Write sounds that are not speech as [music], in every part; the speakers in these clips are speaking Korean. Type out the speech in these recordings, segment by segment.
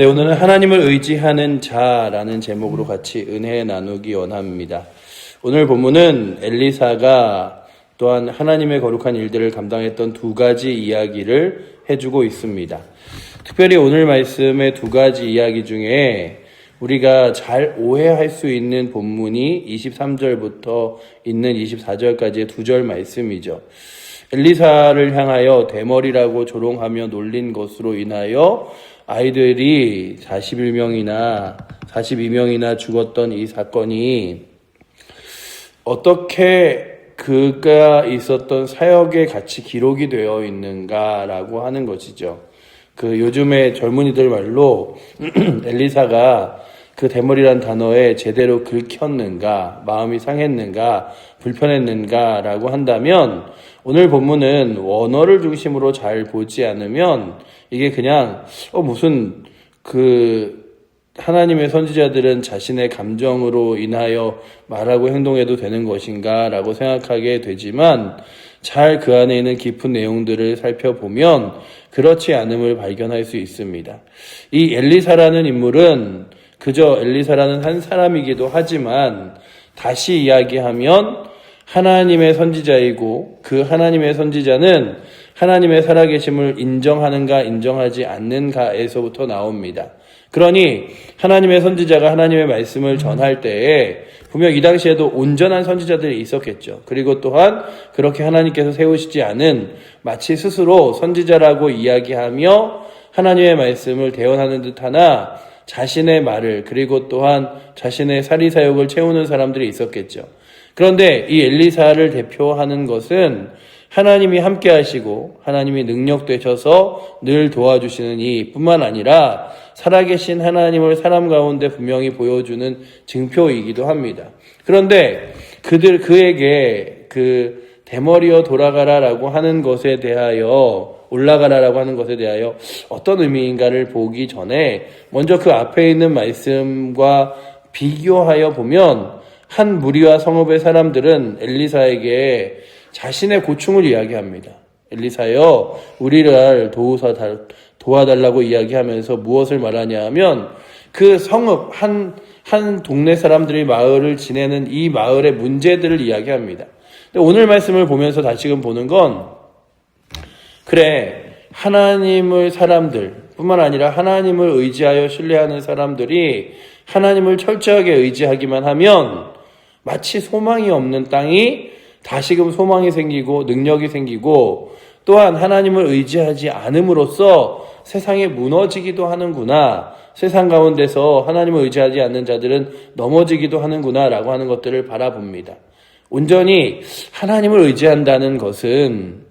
네, 오늘은 하나님을 의지하는 자라는 제목으로 같이 은혜 나누기 원합니다. 오늘 본문은 엘리사가 또한 하나님의 거룩한 일들을 감당했던 두 가지 이야기를 해주고 있습니다. 특별히 오늘 말씀의 두 가지 이야기 중에 우리가 잘 오해할 수 있는 본문이 23절부터 있는 24절까지의 두 절 말씀이죠. 엘리사를 향하여 대머리라고 조롱하며 놀린 것으로 인하여 아이들이 41명이나 42명이나 죽었던 이 사건이 어떻게 그가 있었던 사역에 같이 기록이 되어 있는가라고 하는 것이죠. 그 요즘의 젊은이들 말로 [clears throat] 엘리사가 그 대머리란 단어에 제대로 긁혔는가, 마음이 상했는가, 불편했는가라고 한다면 오늘 본문은 원어를 중심으로 잘 보지 않으면 이게 그냥 어 무슨 그 하나님의 선지자들은 자신의 감정으로 인하여 말하고 행동해도 되는 것인가 라고 생각하게 되지만 잘 그 안에 있는 깊은 내용들을 살펴보면 그렇지 않음을 발견할 수 있습니다. 이 엘리사라는 인물은 그저 엘리사라는 한 사람이기도 하지만 다시 이야기하면 하나님의 선지자이고 그 하나님의 선지자는 하나님의 살아계심을 인정하는가 인정하지 않는가에서부터 나옵니다. 그러니 하나님의 선지자가 하나님의 말씀을 전할 때에 분명 이 당시에도 온전한 선지자들이 있었겠죠. 그리고 또한 그렇게 하나님께서 세우시지 않은 마치 스스로 선지자라고 이야기하며 하나님의 말씀을 대언하는 듯 하나 자신의 말을 그리고 또한 자신의 사리사욕을 채우는 사람들이 있었겠죠. 그런데 이 엘리사를 대표하는 것은 하나님이 함께 하시고 하나님이 능력 되셔서 늘 도와주시는 이 뿐만 아니라 살아계신 하나님을 사람 가운데 분명히 보여주는 증표이기도 합니다. 그런데 그들, 그에게 그 대머리어 돌아가라라고 하는 것에 대하여 올라가라라고 하는 것에 대하여 어떤 의미인가를 보기 전에 먼저 그 앞에 있는 말씀과 비교하여 보면 한 무리와 성읍의 사람들은 엘리사에게 자신의 고충을 이야기합니다. 엘리사여, 우리를 도우사 도와달라고 이야기하면서 무엇을 말하냐 하면 그 성읍, 한, 한 동네 사람들이 마을을 지내는 이 마을의 문제들을 이야기합니다. 오늘 말씀을 보면서 다시금 보는 건, 그래, 하나님을 사람들, 뿐만 아니라 하나님을 의지하여 신뢰하는 사람들이 하나님을 철저하게 의지하기만 하면 마치 소망이 없는 땅이 다시금 소망이 생기고 능력이 생기고 또한 하나님을 의지하지 않음으로써 세상에 무너지기도 하는구나. 세상 가운데서 하나님을 의지하지 않는 자들은 넘어지기도 하는구나. 라고 하는 것들을 바라봅니다. 온전히 하나님을 의지한다는 것은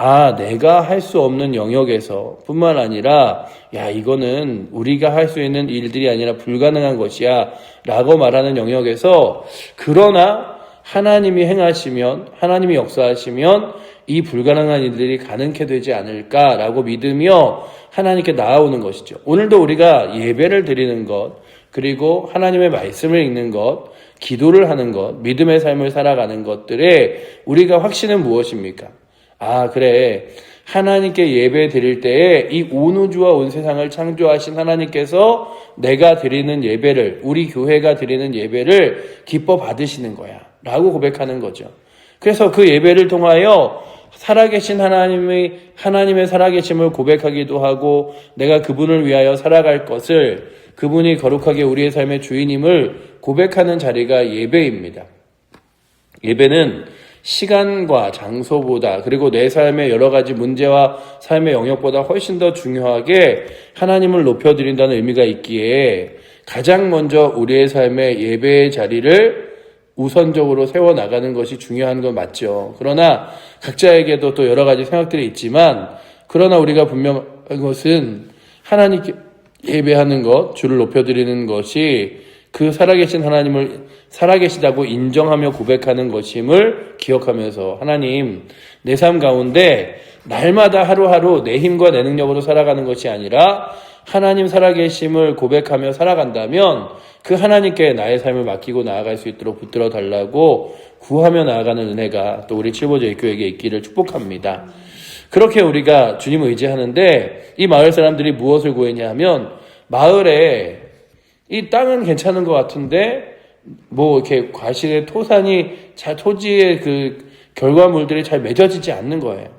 아, 내가 할 수 없는 영역에서 뿐만 아니라, 야, 이거는 우리가 할 수 있는 일들이 아니라 불가능한 것이야. 라고 말하는 영역에서, 그러나 하나님이 행하시면, 하나님이 역사하시면 이 불가능한 일들이 가능케 되지 않을까라고 믿으며 하나님께 나아오는 것이죠. 오늘도 우리가 예배를 드리는 것, 그리고 하나님의 말씀을 읽는 것, 기도를 하는 것, 믿음의 삶을 살아가는 것들에 우리가 확신은 무엇입니까? 아, 그래. 하나님께 예배 드릴 때에 이 온 우주와 온 세상을 창조하신 하나님께서 내가 드리는 예배를, 우리 교회가 드리는 예배를 기뻐 받으시는 거야. 라고 고백하는 거죠. 그래서 그 예배를 통하여 살아계신 하나님의, 하나님의 살아계심을 고백하기도 하고 내가 그분을 위하여 살아갈 것을 그분이 거룩하게 우리의 삶의 주인임을 고백하는 자리가 예배입니다. 예배는 시간과 장소보다 그리고 내 삶의 여러 가지 문제와 삶의 영역보다 훨씬 더 중요하게 하나님을 높여드린다는 의미가 있기에 가장 먼저 우리의 삶의 예배의 자리를 우선적으로 세워나가는 것이 중요한 건 맞죠. 그러나 각자에게도 또 여러 가지 생각들이 있지만 그러나 우리가 분명한 것은 하나님께 예배하는 것, 주를 높여드리는 것이 그 살아계신 하나님을 살아계시다고 인정하며 고백하는 것임을 기억하면서 하나님 내 삶 가운데 날마다 하루하루 내 힘과 내 능력으로 살아가는 것이 아니라 하나님 살아계심을 고백하며 살아간다면 그 하나님께 나의 삶을 맡기고 나아갈 수 있도록 붙들어 달라고 구하며 나아가는 은혜가 또 우리 칠보제 교회에게 있기를 축복합니다. 그렇게 우리가 주님을 의지하는데 이 마을 사람들이 무엇을 구했냐 하면 마을에 이 땅은 괜찮은 것 같은데 뭐 이렇게 과실의 토산이 잘 토지의 그 결과물들이 잘 맺어지지 않는 거예요.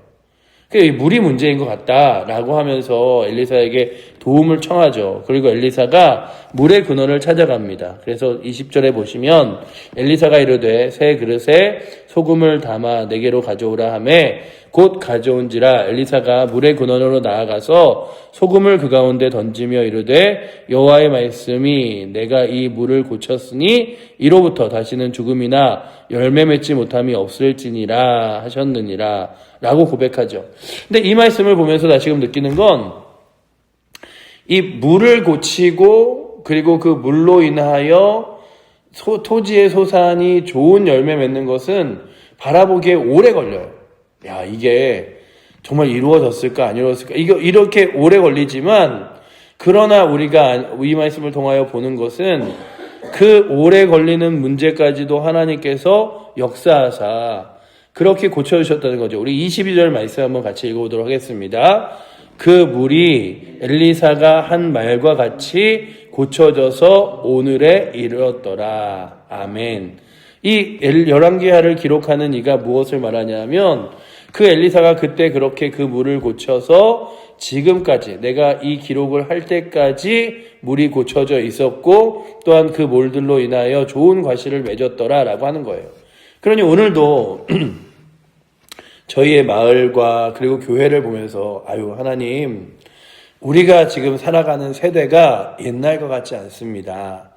그 물이 문제인 것 같다라고 하면서 엘리사에게 도움을 청하죠. 그리고 엘리사가 물의 근원을 찾아갑니다. 그래서 20절에 보시면 엘리사가 이르되 새 그릇에 소금을 담아 내게로 가져오라 하매 곧 가져온지라 엘리사가 물의 근원으로 나아가서 소금을 그 가운데 던지며 이르되 여호와의 말씀이 내가 이 물을 고쳤으니 이로부터 다시는 죽음이나 열매 맺지 못함이 없을지니라 하셨느니라 라고 고백하죠. 근데 이 말씀을 보면서 다시금 느끼는 건 이 물을 고치고 그리고 그 물로 인하여 소, 토지의 소산이 좋은 열매 맺는 것은 바라보기에 오래 걸려요. 야, 이게 정말 이루어졌을까, 안 이루어졌을까. 이거 이렇게 오래 걸리지만, 그러나 우리가 이 말씀을 통하여 보는 것은 그 오래 걸리는 문제까지도 하나님께서 역사하사 그렇게 고쳐주셨다는 거죠. 우리 22절 말씀 한번 같이 읽어보도록 하겠습니다. 그 물이 엘리사가 한 말과 같이 고쳐져서 오늘에 이르렀더라. 아멘. 이 열왕기하를 기록하는 이가 무엇을 말하냐면 그 엘리사가 그때 그렇게 그 물을 고쳐서 지금까지 내가 이 기록을 할 때까지 물이 고쳐져 있었고 또한 그 물들로 인하여 좋은 과실을 맺었더라라고 하는 거예요. 그러니 오늘도 [clears throat] 저희의 마을과 그리고 교회를 보면서 아유 하나님 우리가 지금 살아가는 세대가 옛날과 같지 않습니다.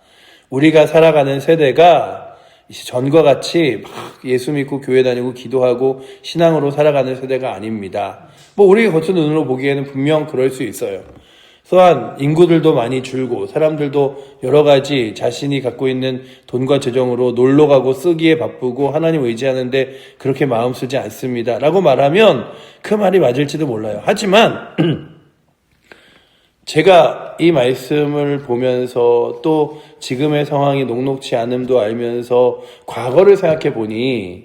우리가 살아가는 세대가 전과 같이 막 예수 믿고 교회 다니고 기도하고 신앙으로 살아가는 세대가 아닙니다. 뭐 우리가 겉은 눈으로 보기에는 분명 그럴 수 있어요. 또한 인구들도 많이 줄고 사람들도 여러 가지 자신이 갖고 있는 돈과 재정으로 놀러 가고 쓰기에 바쁘고 하나님 의지하는데 그렇게 마음 쓰지 않습니다. 라고 말하면 그 말이 맞을지도 몰라요. 하지만 [clears throat] 제가 이 말씀을 보면서 또 지금의 상황이 녹록치 않음도 알면서 과거를 생각해 보니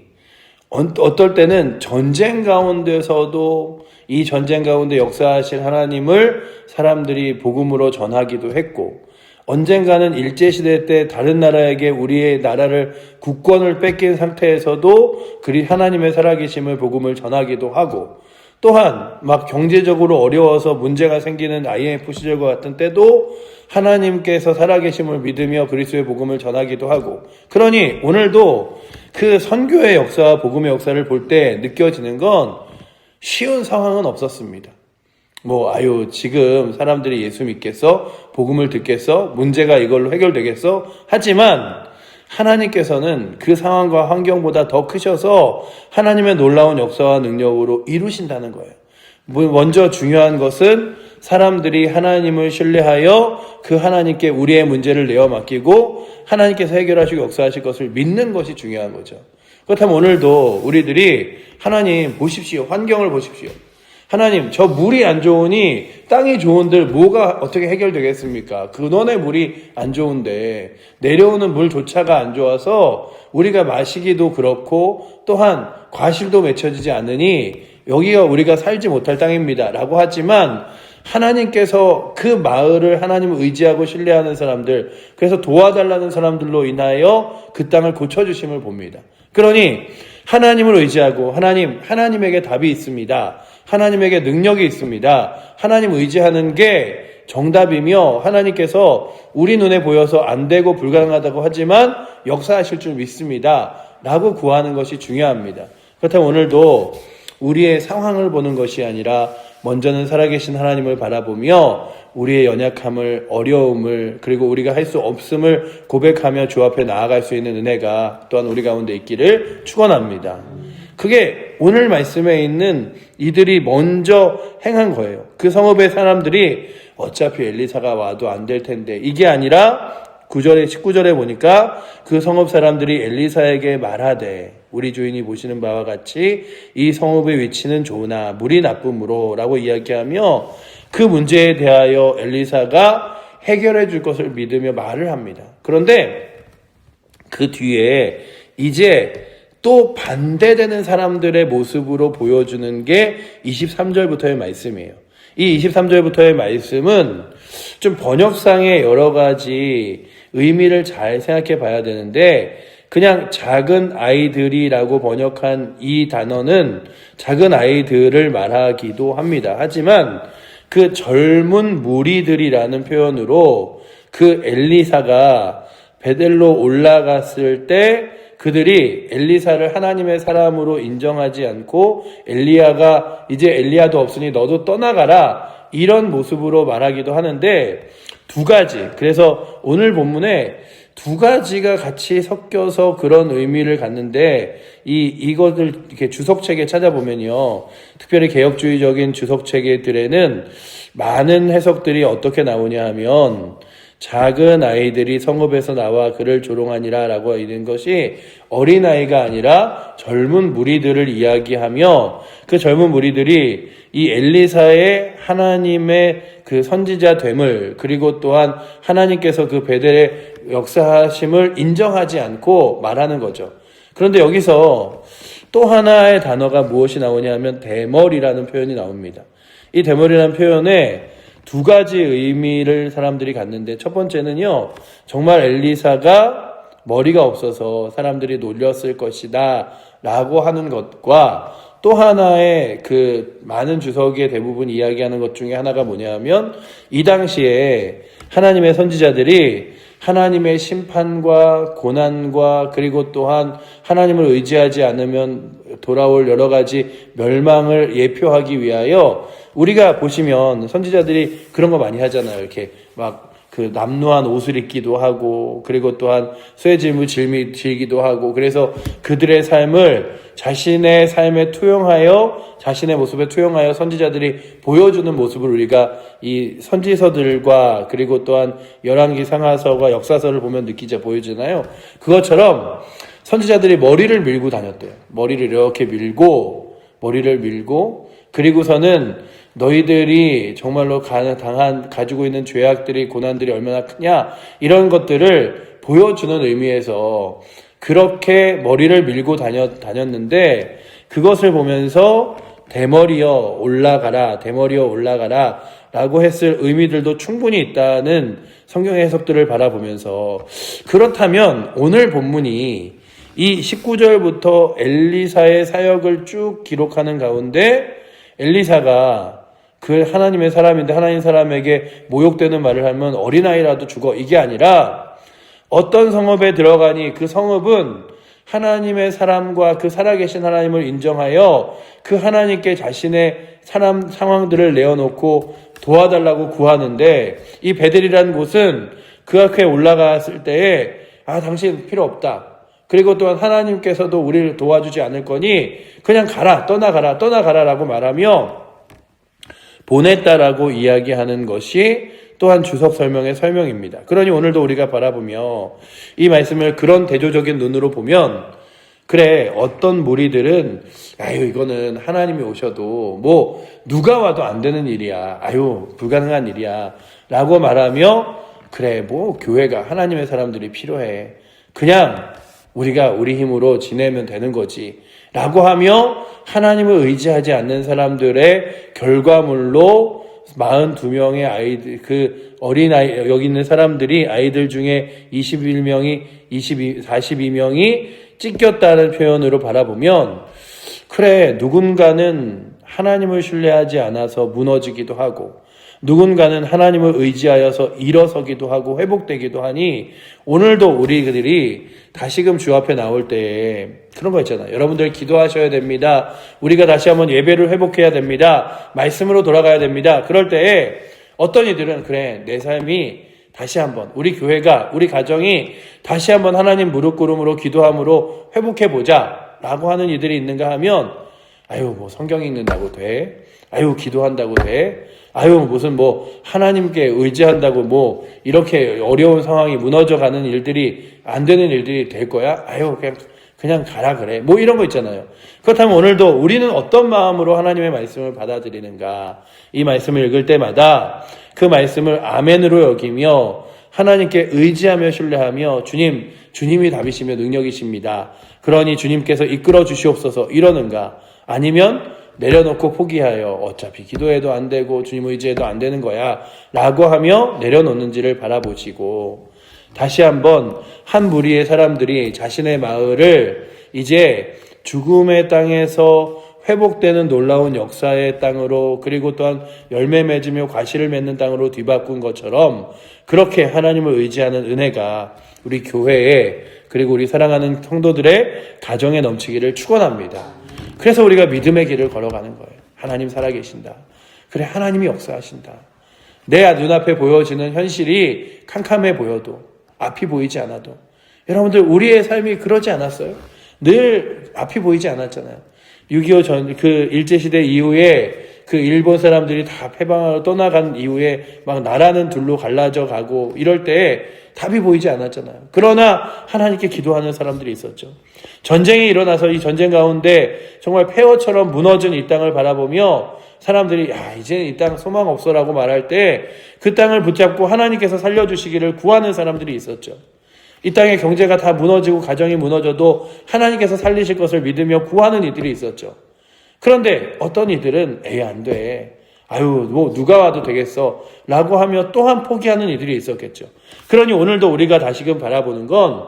어떨 때는 전쟁 가운데서도 이 전쟁 가운데 역사하실 하나님을 사람들이 복음으로 전하기도 했고 언젠가는 일제시대 때 다른 나라에게 우리의 나라를 국권을 뺏긴 상태에서도 그리 하나님의 살아계심을 복음을 전하기도 하고 또한 막 경제적으로 어려워서 문제가 생기는 IMF 시절과 같은 때도 하나님께서 살아계심을 믿으며 그리스도의 복음을 전하기도 하고 그러니 오늘도 그 선교의 역사와 복음의 역사를 볼 때 느껴지는 건 쉬운 상황은 없었습니다. 뭐 아유 지금 사람들이 예수 믿겠어? 복음을 듣겠어? 문제가 이걸로 해결되겠어? 하지만 하나님께서는 그 상황과 환경보다 더 크셔서 하나님의 놀라운 역사와 능력으로 이루신다는 거예요. 뭐 먼저 중요한 것은 사람들이 하나님을 신뢰하여 그 하나님께 우리의 문제를 내어 맡기고 하나님께서 해결하시고 역사하실 것을 믿는 것이 중요한 거죠. 그렇다면 오늘도 우리들이 하나님 보십시오. 환경을 보십시오. 하나님, 저 물이 안 좋으니 땅이 좋은들 뭐가 어떻게 해결되겠습니까? 근원의 물이 안 좋은데 내려오는 물조차가 안 좋아서 우리가 마시기도 그렇고 또한 과실도 맺혀지지 않으니 여기가 우리가 살지 못할 땅입니다. 라고 하지만 하나님께서 그 마을을 하나님을 의지하고 신뢰하는 사람들, 그래서 도와달라는 사람들로 인하여 그 땅을 고쳐주심을 봅니다. 그러니 하나님을 의지하고 하나님, 하나님에게 답이 있습니다. 하나님에게 능력이 있습니다. 하나님 의지하는 게 정답이며 하나님께서 우리 눈에 보여서 안 되고 불가능하다고 하지만 역사하실 줄 믿습니다. 라고 구하는 것이 중요합니다. 그렇다면 오늘도 우리의 상황을 보는 것이 아니라 먼저는 살아계신 하나님을 바라보며 우리의 연약함을, 어려움을, 그리고 우리가 할 수 없음을 고백하며 주 앞에 나아갈 수 있는 은혜가 또한 우리 가운데 있기를 축원합니다. 그게 오늘 말씀에 있는 이들이 먼저 행한 거예요. 그 성읍의 사람들이 어차피 엘리사가 와도 안 될 텐데 이게 아니라 9절에 19절에 보니까 그 성읍 사람들이 엘리사에게 말하되 우리 주인이 보시는 바와 같이 이 성읍의 위치는 좋으나 물이 나쁨으로라고 이야기하며 그 문제에 대하여 엘리사가 해결해 줄 것을 믿으며 말을 합니다. 그런데 그 뒤에 이제 또 반대되는 사람들의 모습으로 보여주는 게 23절부터의 말씀이에요. 이 23절부터의 말씀은 좀 번역상의 여러 가지 의미를 잘 생각해 봐야 되는데 그냥 작은 아이들이라고 번역한 이 단어는 작은 아이들을 말하기도 합니다. 하지만 그 젊은 무리들이라는 표현으로 그 엘리사가 베델로 올라갔을 때 그들이 엘리사를 하나님의 사람으로 인정하지 않고 엘리야가 이제 엘리야도 없으니 너도 떠나가라. 이런 모습으로 말하기도 하는데 두 가지. 그래서 오늘 본문에 두 가지가 같이 섞여서 그런 의미를 갖는데 이 이것을 이렇게 주석책에 찾아보면요. 특별히 개혁주의적인 주석책들에는 많은 해석들이 어떻게 나오냐 하면 작은 아이들이 성읍에서 나와 그를 조롱하니라 라고 있는 것이 어린아이가 아니라 젊은 무리들을 이야기하며 그 젊은 무리들이 이 엘리사의 하나님의 그 선지자 됨을 그리고 또한 하나님께서 그 베델의 역사하심을 인정하지 않고 말하는 거죠. 그런데 여기서 또 하나의 단어가 무엇이 나오냐면 대머리라는 표현이 나옵니다. 이 대머리라는 표현에 두 가지 의미를 사람들이 갖는데 첫 번째는요, 정말 엘리사가 머리가 없어서 사람들이 놀렸을 것이다 라고 하는 것과 또 하나의 그 많은 주석의 대부분 이야기하는 것 중에 하나가 뭐냐면 이 당시에 하나님의 선지자들이 하나님의 심판과 고난과 그리고 또한 하나님을 의지하지 않으면 돌아올 여러 가지 멸망을 예표하기 위하여 우리가 보시면 선지자들이 그런 거 많이 하잖아요. 이렇게 막 그 남루한 옷을 입기도 하고 그리고 또한 질미 질기도 하고 그래서 그들의 삶을 자신의 삶에 투영하여 자신의 모습에 투영하여 선지자들이 보여주는 모습을 우리가 이 선지서들과 그리고 또한 열왕기 상하서가 역사서를 보면 느끼자 보여주잖아요. 그것처럼 선지자들이 머리를 밀고 다녔대요. 머리를 이렇게 밀고 머리를 밀고 그리고서는 너희들이 정말로 당한 가지고 있는 죄악들이 고난들이 얼마나 크냐? 이런 것들을 보여주는 의미에서 그렇게 머리를 밀고 다녔, 다녔는데 그것을 보면서 대머리여 올라가라 대머리여 올라가라 라고 했을 의미들도 충분히 있다는 성경의 해석들을 바라보면서 그렇다면 오늘 본문이 이 19절부터 엘리사의 사역을 쭉 기록하는 가운데 엘리사가 그 하나님의 사람인데 하나님 사람에게 모욕되는 말을 하면 어린아이라도 죽어 이게 아니라 어떤 성읍에 들어가니 그 성읍은 하나님의 사람과 그 살아계신 하나님을 인정하여 그 하나님께 자신의 사람 상황들을 내어놓고 도와달라고 구하는데 이 베델이라는 곳은 그 앞에 올라갔을 때에 아 당신 필요 없다. 그리고 또한 하나님께서도 우리를 도와주지 않을 거니 그냥 가라 떠나가라 떠나가라라고 말하며 보냈다라고 이야기하는 것이 또한 주석 설명의 설명입니다. 그러니 오늘도 우리가 바라보며 이 말씀을 그런 대조적인 눈으로 보면 그래 어떤 무리들은 아유 이거는 하나님이 오셔도 뭐 누가 와도 안 되는 일이야. 아유 불가능한 일이야. 라고 말하며 그래 뭐 교회가 하나님의 사람들이 필요해. 그냥 우리가 우리 힘으로 지내면 되는 거지 라고 하며 하나님을 의지하지 않는 사람들의 결과물로 42명의 아이들, 그 어린아이, 여기 있는 사람들이 아이들 중에 21명이, 22, 42명이 찢겼다는 표현으로 바라보면, 그래, 누군가는 하나님을 신뢰하지 않아서 무너지기도 하고, 누군가는 하나님을 의지하여서 일어서기도 하고 회복되기도 하니 오늘도 우리들이 다시금 주 앞에 나올 때 그런 거 있잖아요. 여러분들 기도하셔야 됩니다. 우리가 다시 한번 예배를 회복해야 됩니다. 말씀으로 돌아가야 됩니다. 그럴 때에 어떤 이들은 그래 내 삶이 다시 한번 우리 교회가 우리 가정이 다시 한번 하나님 무릎 꿇음으로 기도함으로 회복해 보자라고 하는 이들이 있는가 하면 아유 뭐 성경 읽는다고 돼. 아유 기도한다고 돼. 아유, 무슨 뭐, 하나님께 의지한다고 뭐, 이렇게 어려운 상황이 무너져 가는 일들이, 안 되는 일들이 될 거야? 아유, 그냥, 그냥 가라 그래. 뭐 이런 거 있잖아요. 그렇다면 오늘도 우리는 어떤 마음으로 하나님의 말씀을 받아들이는가? 이 말씀을 읽을 때마다 그 말씀을 아멘으로 여기며 하나님께 의지하며 신뢰하며 주님, 주님이 답이시며 능력이십니다. 그러니 주님께서 이끌어 주시옵소서 이러는가? 아니면 내려놓고 포기하여 어차피 기도해도 안 되고 주님 의지해도 안 되는 거야 라고 하며 내려놓는지를 바라보시고 다시 한번 한 무리의 사람들이 자신의 마을을 이제 죽음의 땅에서 회복되는 놀라운 역사의 땅으로 그리고 또한 열매 맺으며 과실을 맺는 땅으로 뒤바꾼 것처럼 그렇게 하나님을 의지하는 은혜가 우리 교회에 그리고 우리 사랑하는 성도들의 가정에 넘치기를 축원합니다. 그래서 우리가 믿음의 길을 걸어가는 거예요. 하나님 살아계신다. 그래 하나님이 역사하신다. 내 눈앞에 보여지는 현실이 캄캄해 보여도 앞이 보이지 않아도 여러분들 우리의 삶이 그러지 않았어요? 늘 앞이 보이지 않았잖아요. 6.25 전, 그 일제시대 이후에 그 일본 사람들이 다 패방하러 떠나간 이후에 막 나라는 둘로 갈라져 가고 이럴 때 답이 보이지 않았잖아요. 그러나 하나님께 기도하는 사람들이 있었죠. 전쟁이 일어나서 이 전쟁 가운데 정말 폐허처럼 무너진 이 땅을 바라보며 사람들이 야 이제는 이 땅 소망 없어라고 말할 때 그 땅을 붙잡고 하나님께서 살려주시기를 구하는 사람들이 있었죠. 이 땅의 경제가 다 무너지고 가정이 무너져도 하나님께서 살리실 것을 믿으며 구하는 이들이 있었죠. 그런데 어떤 이들은 에이 안 돼. 아유 뭐 누가 와도 되겠어 라고 하며 또한 포기하는 이들이 있었겠죠. 그러니 오늘도 우리가 다시금 바라보는 건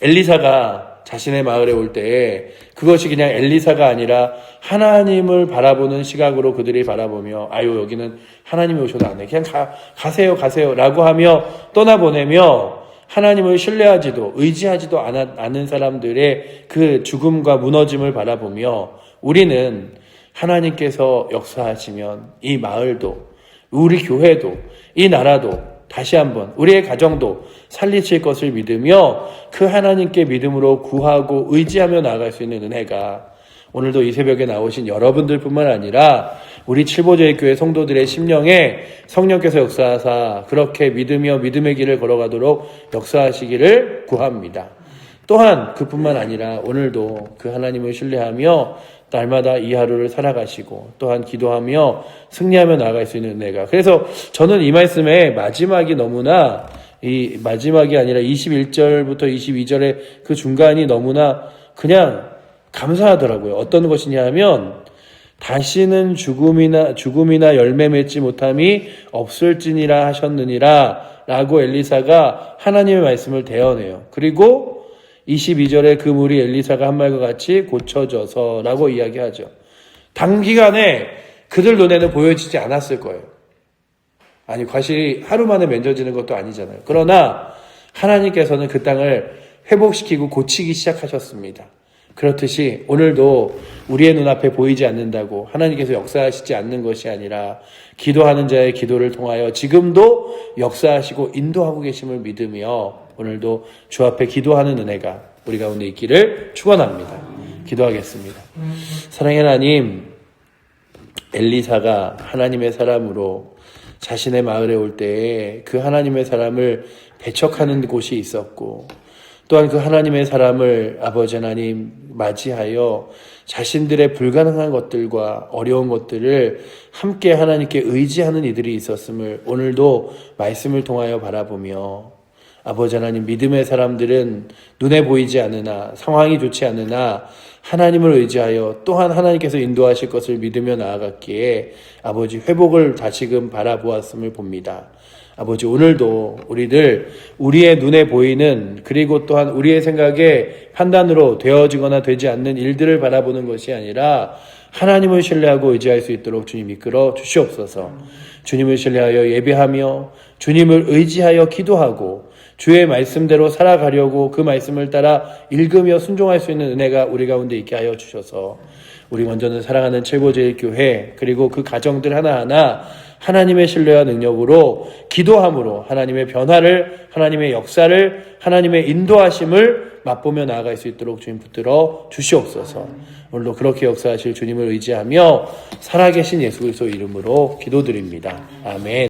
엘리사가 자신의 마을에 올때 그것이 그냥 엘리사가 아니라 하나님을 바라보는 시각으로 그들이 바라보며 아유 여기는 하나님이 오셔도 안 돼. 그냥 가, 가세요 가세요 라고 하며 떠나보내며 하나님을 신뢰하지도 의지하지도 않은 사람들의 그 죽음과 무너짐을 바라보며 우리는 하나님께서 역사하시면 이 마을도 우리 교회도 이 나라도 다시 한번 우리의 가정도 살리실 것을 믿으며 그 하나님께 믿음으로 구하고 의지하며 나아갈 수 있는 은혜가 오늘도 이 새벽에 나오신 여러분들뿐만 아니라 우리 칠보제의 교회 성도들의 심령에 성령께서 역사하사 그렇게 믿으며 믿음의 길을 걸어가도록 역사하시기를 구합니다. 또한 그뿐만 아니라 오늘도 그 하나님을 신뢰하며 날마다 이 하루를 살아가시고 또한 기도하며 승리하며 나아갈 수 있는 은혜가 그래서 저는 이 말씀의 마지막이 너무나 이 마지막이 아니라 21절부터 22절의 그 중간이 너무나 그냥 감사하더라고요. 어떤 것이냐 하면 다시는 죽음이나 죽음이나 열매 맺지 못함이 없을지니라 하셨느니라 라고 엘리사가 하나님의 말씀을 대언해요. 그리고 22절에 그 물이 엘리사가 한 말과 같이 고쳐져서라고 이야기하죠. 단기간에 그들 눈에는 보여지지 않았을 거예요. 아니 과실이 하루 만에 면져지는 것도 아니잖아요. 그러나 하나님께서는 그 땅을 회복시키고 고치기 시작하셨습니다. 그렇듯이 오늘도 우리의 눈앞에 보이지 않는다고 하나님께서 역사하시지 않는 것이 아니라 기도하는 자의 기도를 통하여 지금도 역사하시고 인도하고 계심을 믿으며 오늘도 주 앞에 기도하는 은혜가 우리 가운데 있기를 축원합니다. 기도하겠습니다. 사랑의 하나님, 엘리사가 하나님의 사람으로 자신의 마을에 올 때에 그 하나님의 사람을 배척하는 곳이 있었고 또한 그 하나님의 사람을 아버지 하나님 맞이하여 자신들의 불가능한 것들과 어려운 것들을 함께 하나님께 의지하는 이들이 있었음을 오늘도 말씀을 통하여 바라보며 아버지 하나님 믿음의 사람들은 눈에 보이지 않으나 상황이 좋지 않으나 하나님을 의지하여 또한 하나님께서 인도하실 것을 믿으며 나아갔기에 아버지 회복을 다시금 바라보았음을 봅니다. 아버지 오늘도 우리들 우리의 눈에 보이는 그리고 또한 우리의 생각에 판단으로 되어지거나 되지 않는 일들을 바라보는 것이 아니라 하나님을 신뢰하고 의지할 수 있도록 주님 이끌어 주시옵소서. 주님을 신뢰하여 예배하며 주님을 의지하여 기도하고 주의 말씀대로 살아가려고 그 말씀을 따라 읽으며 순종할 수 있는 은혜가 우리 가운데 있게 하여 주셔서 우리 먼저는 사랑하는 최고제일교회 그리고 그 가정들 하나하나 하나님의 신뢰와 능력으로 기도함으로 하나님의 변화를 하나님의 역사를 하나님의 인도하심을 맛보며 나아갈 수 있도록 주님 붙들어 주시옵소서. 오늘도 그렇게 역사하실 주님을 의지하며 살아계신 예수 그리스도 이름으로 기도드립니다. 아멘.